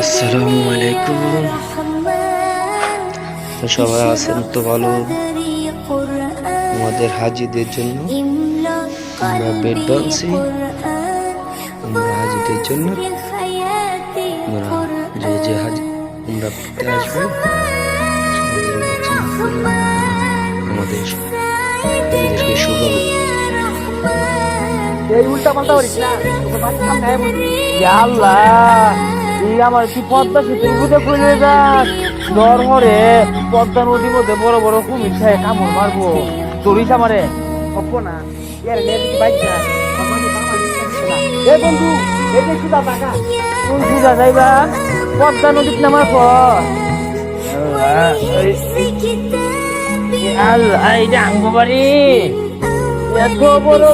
আসসালামু সবাই আছেন তো ভালো? আমাদের হাজিদের জন্য আমরা বেড বানছি আমরা হাজিদের জন্য যে যে হাজি আমরা ফিরতে আসব। আমাদের এই উল্টা পাল্টা না। আল্লাহ তুই আমার কি পদ্মা সেতুর বুঝে খুলে যাস? জ্বর হরে পদ্মা নদীর মধ্যে বড় বড় কুমির না ইয়ার মেয়ে বাইক না। এ বন্ধু এই যে সুদা টাকা নামার পর। আল্লাহ এটা আঙ্গবাড়ি। এত বড়